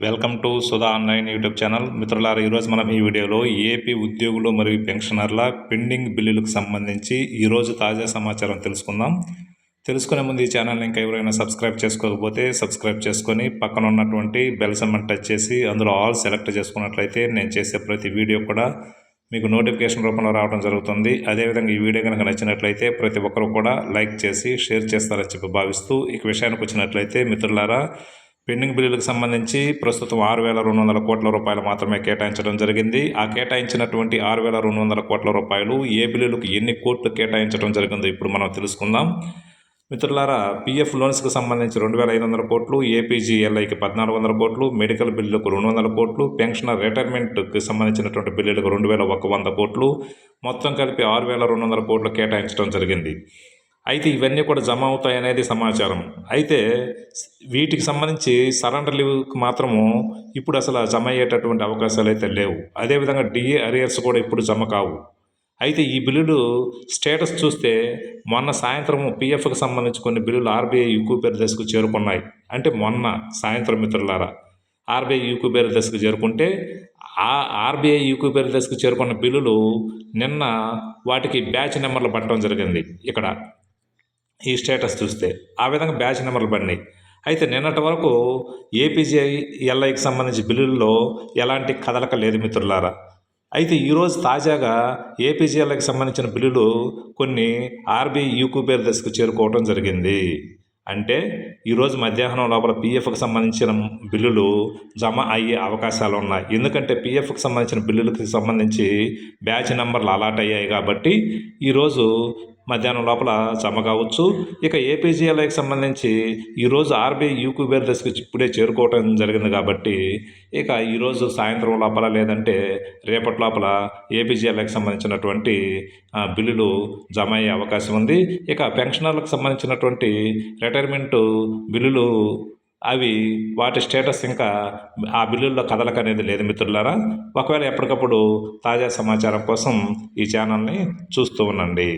Welcome to Sudha online YouTube channel. మిత్రులారా ఈరోజు మనం ఈ వీడియోలో ఏపీ ఉద్యోగులు మరియు పెన్షనర్ల పెండింగ్ బిల్లులకు సంబంధించి ఈరోజు తాజా సమాచారం తెలుసుకుందాం. తెలుసుకునే ముందు ఈ ఛానల్ని ఇంకా ఎవరైనా సబ్స్క్రైబ్ చేసుకోకపోతే సబ్స్క్రైబ్ చేసుకొని పక్కన ఉన్నటువంటి బెల్ సమ్మన్ టచ్ చేసి అందులో ఆల్ సెలెక్ట్ చేసుకున్నట్లయితే నేను చేసే ప్రతి వీడియో కూడా మీకు నోటిఫికేషన్ రూపంలో రావడం జరుగుతుంది. అదేవిధంగా ఈ వీడియో కనుక నచ్చినట్లయితే ప్రతి ఒక్కరు కూడా లైక్ చేసి షేర్ చేస్తారని చెప్పి భావిస్తూ ఇక విషయానికి వచ్చినట్లయితే మిత్రులారా పెండింగ్ బిల్లులకు సంబంధించి ప్రస్తుతం ఆరు వేల రెండు వందల కోట్ల రూపాయలు మాత్రమే కేటాయించడం జరిగింది. ఆ కేటాయించినటువంటి ఆరు వేల రెండు వందల కోట్ల రూపాయలు ఏ బిల్లులకు ఎన్ని కోట్లు కేటాయించడం జరిగిందో ఇప్పుడు మనం తెలుసుకుందాం. మిత్రులారా పీఎఫ్ లోన్స్కి సంబంధించి రెండు వేల ఐదు వందల కోట్లు ఏపీజీఎల్ఐకి పద్నాలుగు వందల కోట్లు మెడికల్ బిల్లులకు రెండు వందల కోట్లు పెన్షనర్ రిటైర్మెంట్కి సంబంధించినటువంటి బిల్లులకు రెండు వేల ఒక వంద కోట్లు మొత్తం కలిపి ఆరు వేల రెండు వందల కోట్లు కేటాయించడం జరిగింది. అయితే ఇవన్నీ కూడా జమ అవుతాయనేది సమాచారం. అయితే వీటికి సంబంధించి సరెండర్ లీవ్కి మాత్రము ఇప్పుడు అసలు జమ అయ్యేటటువంటి అవకాశాలు అయితే లేవు. అదేవిధంగా డిఏ అరియర్స్ కూడా ఇప్పుడు జమ కావు. అయితే ఈ బిల్లులు స్టేటస్ చూస్తే మొన్న సాయంత్రం పిఎఫ్కి సంబంధించి కొన్ని బిల్లులు ఆర్బీఐ యూకూపేర్ దశకు చేరుకున్నాయి. అంటే మొన్న సాయంత్రం మిత్రులారా ఆర్బీఐ యూకూపేర్ దశకు చేరుకుంటే ఆ ఆర్బీఐ యూకూపేర్ దశకు చేరుకున్న బిల్లులు నిన్న వాటికి బ్యాచ్ నెంబర్లు పట్టడం జరిగింది. ఇక్కడ ఈ స్టేటస్ చూస్తే ఆ విధంగా బ్యాచ్ నెంబర్లు పడినాయి. అయితే నిన్నటి వరకు ఏపీజీఐ ఎల్ఐకి సంబంధించి బిల్లుల్లో ఎలాంటి కదలక లేదు మిత్రులారా. అయితే ఈరోజు తాజాగా ఏపీజీఎల్ఐకి సంబంధించిన బిల్లులు కొన్ని ఆర్బీఐ యూకూబేర్ దశకు చేరుకోవడం జరిగింది. అంటే ఈరోజు మధ్యాహ్నం లోపల పీఎఫ్కి సంబంధించిన బిల్లులు జమ అయ్యే అవకాశాలు ఉన్నాయి. ఎందుకంటే పీఎఫ్కి సంబంధించిన బిల్లులకు సంబంధించి బ్యాచ్ నెంబర్లు అలాట్ అయ్యాయి కాబట్టి ఈరోజు మధ్యాహ్నం లోపల జమ కావచ్చు. ఇక ఏపీజీఎల్ఐకి సంబంధించి ఈరోజు ఆర్బీఐ యూక్యూబేర్ దశకు ఇప్పుడే చేరుకోవటం జరిగింది కాబట్టి ఇక ఈరోజు సాయంత్రం లోపల లేదంటే రేపటి లోపల ఏపీజీఎల్ఐకి సంబంధించినటువంటి బిల్లులు జమ అయ్యే అవకాశం ఉంది. ఇక పెన్షనర్లకు సంబంధించినటువంటి రిటైర్మెంట్ బిల్లులు అవి వాటి స్టేటస్ ఇంకా ఆ బిల్లుల్లో కదలక అనేది లేదు మిత్రులారా. ఒకవేళ ఎప్పటికప్పుడు తాజా సమాచారం కోసం ఈ ఛానల్ని చూస్తూ ఉండండి.